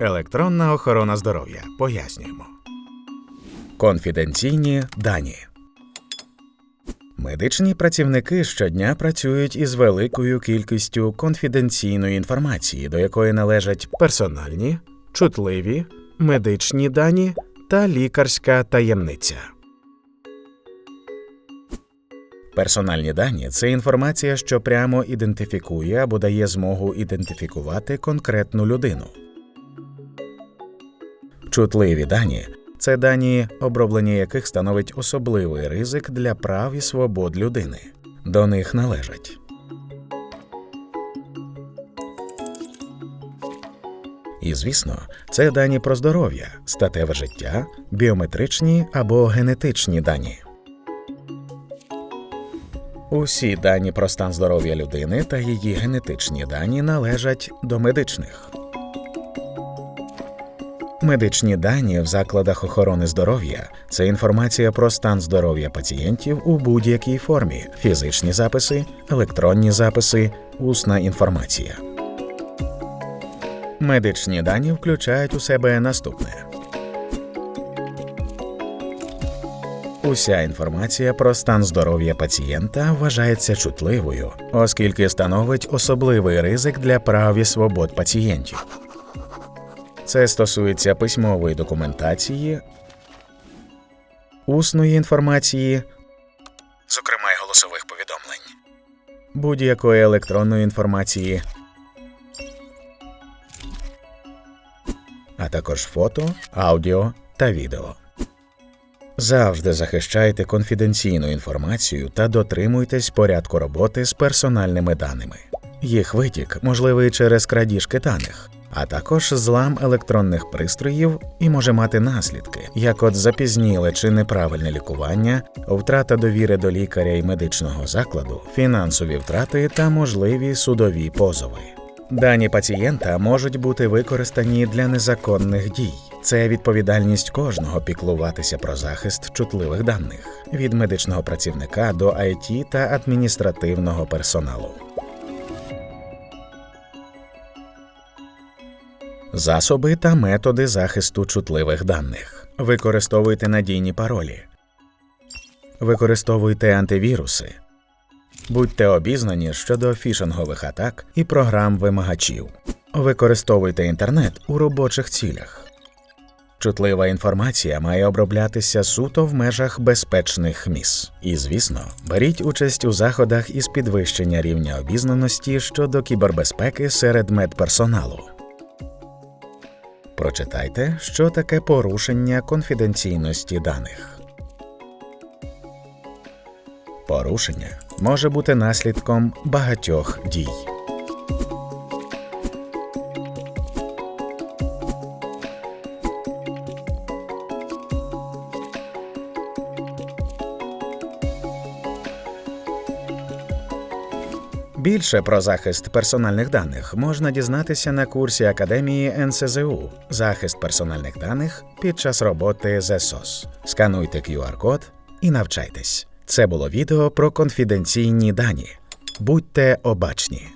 Електронна охорона здоров'я. Пояснюємо. Конфіденційні дані. Медичні працівники щодня працюють із великою кількістю конфіденційної інформації, до якої належать персональні, чутливі, медичні дані та лікарська таємниця. Персональні дані це інформація, що прямо ідентифікує або дає змогу ідентифікувати конкретну людину. Чутливі дані це дані, оброблення яких становить особливий ризик для прав і свобод людини. До них належать І, звісно, це дані про здоров'я, статеве життя, біометричні або генетичні дані. Усі дані про стан здоров'я людини та її генетичні дані належать до медичних. Медичні дані в закладах охорони здоров'я це інформація про стан здоров'я пацієнтів у будь-якій формі: фізичні записи, електронні записи, усна інформація. Медичні дані включають у себе наступне. Уся інформація про стан здоров'я пацієнта вважається чутливою, оскільки становить особливий ризик для прав і свобод пацієнтів. Це стосується письмової документації, усної інформації, зокрема й голосових повідомлень, будь-якої електронної інформації, а також фото, аудіо та відео. Завжди захищайте конфіденційну інформацію та дотримуйтесь порядку роботи з персональними даними. Їх витік можливий через крадіжки даних, а також злам електронних пристроїв і може мати наслідки, як от запізніле чи неправильне лікування, втрата довіри до лікаря і медичного закладу, фінансові втрати та можливі судові позови. Дані пацієнта можуть бути використані для незаконних дій. Це відповідальність кожного піклуватися про захист чутливих даних від медичного працівника до IT та адміністративного персоналу. Засоби та методи захисту чутливих даних. Використовуйте надійні паролі. Використовуйте антивіруси. Будьте обізнані щодо фішингових атак і програм вимагачів. Використовуйте інтернет у робочих цілях. Чутлива інформація має оброблятися суто в межах безпечних міс. І, звісно, беріть участь у заходах із підвищення рівня обізнаності щодо кібербезпеки серед медперсоналу. Прочитайте, що таке порушення конфіденційності даних. Порушення може бути наслідком багатьох дій. Більше про захист персональних даних можна дізнатися на курсі Академії НСЗУ Захист персональних даних під час роботи з ЕСОС. Скануйте QR-код і навчайтесь. Це було відео про конфіденційні дані. Будьте обачні.